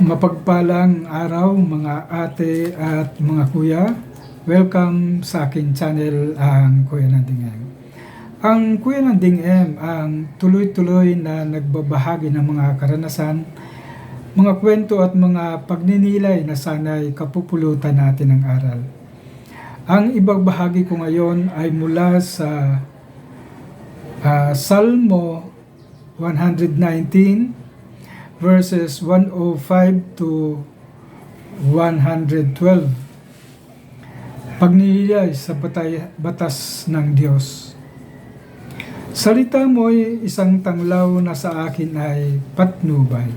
Mapagpalang araw mga ate at mga kuya. Welcome sa aking channel ang Kuya Nanding M. Ang Kuya Nanding M ang tuloy-tuloy na nagbabahagi ng mga karanasan, mga kwento at mga pagninilay na sana'y kapupulutan natin ng aral. Ang ibagbahagi ko ngayon ay mula sa ah, Salmo 119 verses 105 to 112. Pagninilay sa batay, batas ng Diyos. Salita mo'y isang tanglaw na sa akin ay patnubay.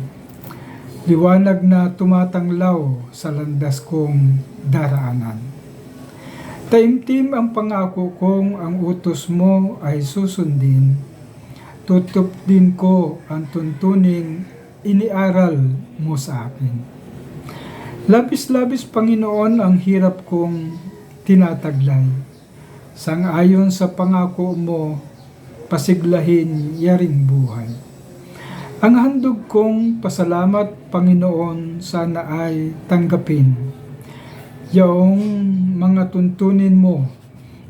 Liwanag na tumatanglaw sa landas kong daraanan. Taimtim ang pangako kong ang utos mo ay susundin. Tutup din ko ang tuntuning iniaral mo sa akin. Labis-labis Panginoon ang hirap kong tinataglay. Sangayon sa pangako mo, pasiglahin yaring buhay. Ang handog kong pasalamat Panginoon sana ay tanggapin. Yung mga tuntunin mo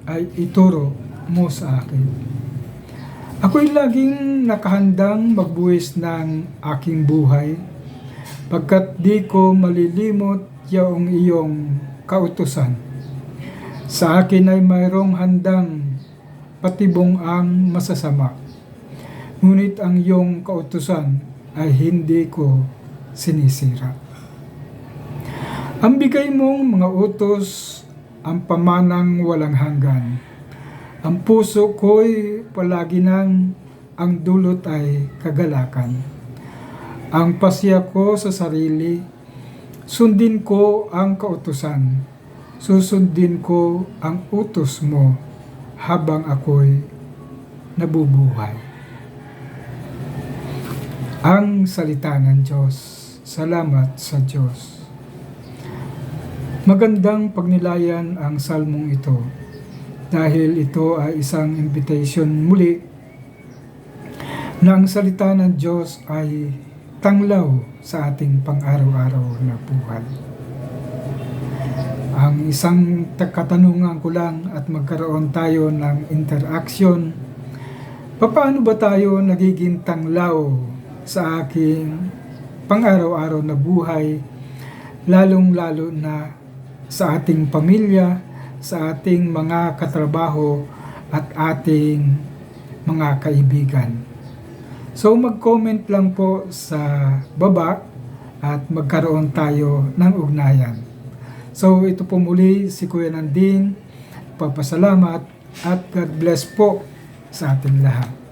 ay ituro mo sa akin. Ako'y laging nakahandang magbuwis ng aking buhay pagkat di ko malilimot yaong iyong kautusan. Sa akin ay mayroong handang patibong ang masasama. Ngunit ang iyong kautusan ay hindi ko sinisira. Ang bigay mong mga utos ang pamanang walang hanggan. Ang puso ko'y palagi nang ang dulot ay kagalakan. Ang pasya ko sa sarili, sundin ko ang kautusan. Susundin ko ang utos mo habang ako'y nabubuhay. Ang salita ng Diyos. Salamat sa Diyos. Magandang pagnilayan ang salmong ito dahil ito ay isang invitation muli na ang salita ng Diyos ay tanglaw sa ating pang-araw-araw na buhay. Ang isang katanungan ko lang at magkaroon tayo ng interaction, paano ba tayo nagiging tanglaw sa aking pang-araw-araw na buhay, lalong-lalo na sa ating pamilya, sa ating mga katrabaho at ating mga kaibigan. So mag-comment lang po sa baba at magkaroon tayo ng ugnayan. So ito po muli si Kuya Nanding, papasalamat at God bless po sa ating lahat.